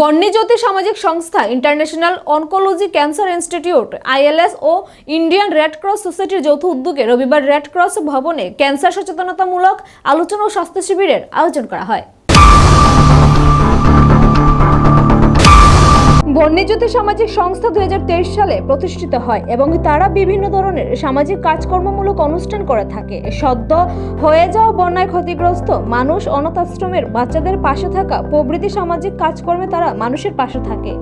বন্যজ্যোতি সামাজিক সংস্থা international oncology cancer institute, ILS ও Indian red cross সোসাইটির যৌথ উদ্যোগে রবিবার রেড ক্রস ভবনে ক্যান্সার সচেতনতামূলক আলোচনা ও স্বাস্থ্য শিবিরের আয়োজন করা হয়। বন্যজ্যোতি সামাজিক সংস্থা দুই হাজার তেইশ সালে প্রতিষ্ঠিত হয় এবং তারা বিভিন্ন ধরনের সামাজিক কাজকর্মমূলক অনুষ্ঠান করে থাকে। সদ্য হয়ে যাওয়া বন্যায় ক্ষতিগ্রস্ত মানুষ অনাথ আশ্রমের বাচ্চাদের পাশে থাকা প্রভৃতি সামাজিক কাজকর্মে তারা মানুষের পাশে থাকে।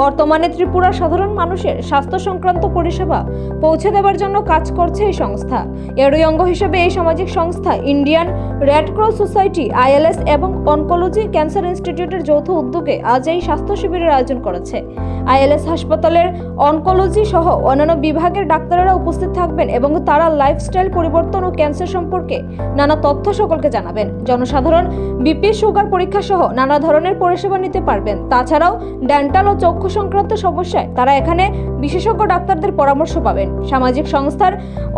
বর্তমানে ত্রিপুরার সাধারণ মানুষের স্বাস্থ্য সংক্রান্ত পরিষেবা পৌঁছে দেওয়ার জন্য কাজ করছে এই সংস্থা। এরই অঙ্গ হিসেবে এই সামাজিক সংস্থা Indian red cross society, ILS এবং অনকোলজি ক্যান্সার ইনস্টিটিউটের যৌথ উদ্যোগে আজ এই স্বাস্থ্য শিবিরের আয়োজন করেছে। আইএলএস হাসপাতালের অনকোলজি সহ অন্যান্য বিভাগের ডাক্তারেরা উপস্থিত থাকবেন এবং তারা লাইফস্টাইল পরিবর্তন ও ক্যান্সার সম্পর্কে নানা তথ্য সকলকে জানাবেন। জনসাধারণ বিপি সুগার পরীক্ষা সহ নানা ধরনের পরিষেবা নিতে পারবেন। তাছাড়াও ডেন্টাল ও চক্ষু সংক্রান্ত সমস্যায় তারা এখানে বিশেষজ্ঞ ডাক্তারদের পরামর্শ পাবেন। সামাজিক সংস্থার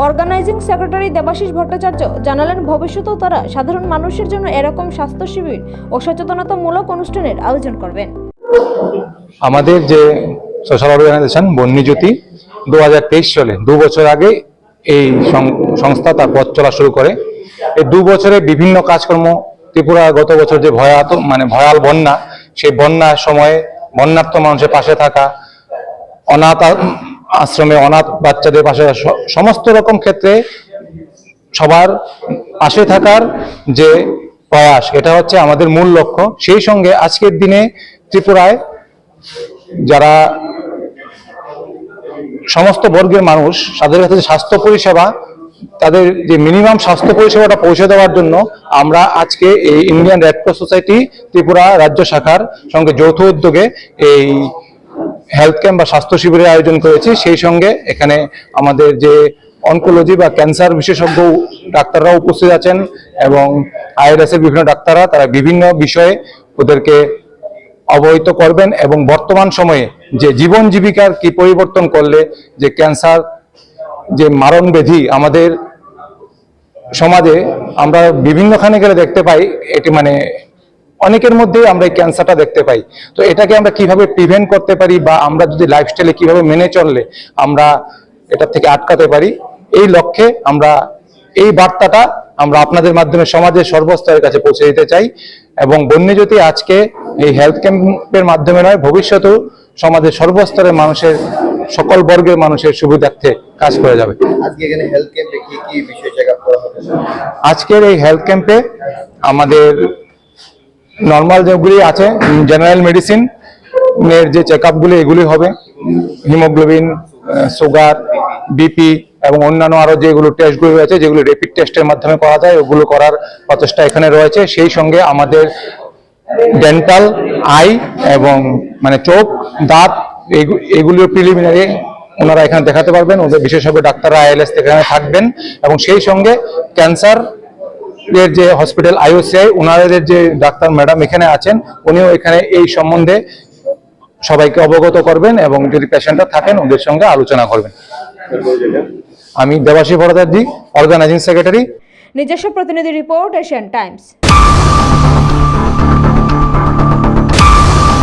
অর্গানাইজিং সেক্রেটারি দেবাশিস ভট্টাচার্য জানালেন, ভবিষ্যতেও তারা সাধারণ মানুষের জন্য এরকম স্বাস্থ্য শিবির ও সচেতনতামূলক অনুষ্ঠানের আয়োজন করবেন। আমাদের যে সোশ্যাল অর্গানাইজেশন বন্যজ্যোতি দু হাজার তেইশ সালে দু বছর আগে এই সংস্থা তার পথ চলা শুরু করে। এই দু বছরে বিভিন্ন কাজকর্ম ত্রিপুরা গত বছর যে ভয়াত মানে ভয়াল বন্যা, সেই বন্যার সময়ে বন্যার্থ মানুষের পাশে থাকা, অনাথ আশ্রমে অনাথ বাচ্চাদের পাশে সমস্ত রকম ক্ষেত্রে সবার পাশে থাকার যে প্রয়াস, এটা হচ্ছে আমাদের মূল লক্ষ্য। সেই সঙ্গে আজকের দিনে ত্রিপুরায় যারা সমস্ত বর্গের মানুষ, তাদের কাছে স্বাস্থ্য পরিষেবা, তাদের যে মিনিমাম স্বাস্থ্য পরিষেবাটা পৌঁছে দেওয়ার জন্য আমরা আজকে এই Indian red cross society Tripura রাজ্য শাখার সঙ্গে যৌথ উদ্যোগে এই হেলথ ক্যাম্প বা স্বাস্থ্য শিবিরের আয়োজন করেছি। সেই সঙ্গে এখানে আমাদের যে অনকোলজি বা ক্যান্সার বিশেষজ্ঞ ডাক্তাররা উপস্থিত আছেন এবং আইএলএস এর বিভিন্ন ডাক্তাররা তারা বিভিন্ন বিষয়ে ওদেরকে অবহিত করবেন এবং বর্তমান সময়ে যে জীবন জীবিকার কি পরিবর্তন করলে যে ক্যান্সার, যে মারণ ব্যাধি আমাদের সমাজে আমরা বিভিন্নখানে গেলে দেখতে পাই, এটি মানে অনেকের মধ্যেই আমরা এই ক্যান্সারটা দেখতে পাই। তো এটাকে আমরা কীভাবে প্রিভেন্ট করতে পারি বা আমরা যদি লাইফস্টাইলে কীভাবে মেনে চললে আমরা এটা থেকে আটকাতে পারি, এই লক্ষ্যে আমরা এই বার্তাটা আমরা আপনাদের মাধ্যমে সমাজের সর্বস্তরের কাছে পৌঁছে দিতে চাই এবং বন্যজ্যোতি আজকে এই হেলথ ক্যাম্পের মাধ্যমে নয় ভবিষ্যতেও সমাজের সর্বস্তরের মানুষের সকল বর্গের মানুষের সুবিধার্থে কাজ করে যাবে। আজকের এই হেলথ ক্যাম্পে আমাদের নর্মাল যেগুলি আছে জেনারেল মেডিসিন এর যে চেক আপগুলি এগুলি হবে। হিমোগ্লোবিন সুগার বিপি এবং অন্যান্য আরও যেগুলো টেস্টগুলো রয়েছে, যেগুলো রেপিড টেস্টের মাধ্যমে করা যায়, ওগুলো করার প্রচেষ্টা এখানে রয়েছে। সেই সঙ্গে আমাদের ডেন্টাল আই এবং মানে চোখ, দাঁত, এগু- এগুলির প্রিলিমিনারি ওনারা এখানে দেখাতে পারবেন। ওদের বিশেষজ্ঞ ডাক্তাররা আইএলএস এখানে থাকবেন। এবং সেই সঙ্গে ক্যান্সার এর যে হসপিটাল আইওসিআই ওনাদের যে ডাক্তার ম্যাডাম এখানে আছেন, উনিও এখানে এই সম্বন্ধে সবাইকে অবগত করবেন এবং যদি পেশেন্টরা থাকেন, ওদের সঙ্গে আলোচনা করবেন। আমি দেবাশী দি অর্গানাইজিং সেক্রেটারি। নিজস্ব প্রতিনিধি রিপোর্ট এশিয়ান টাইমস।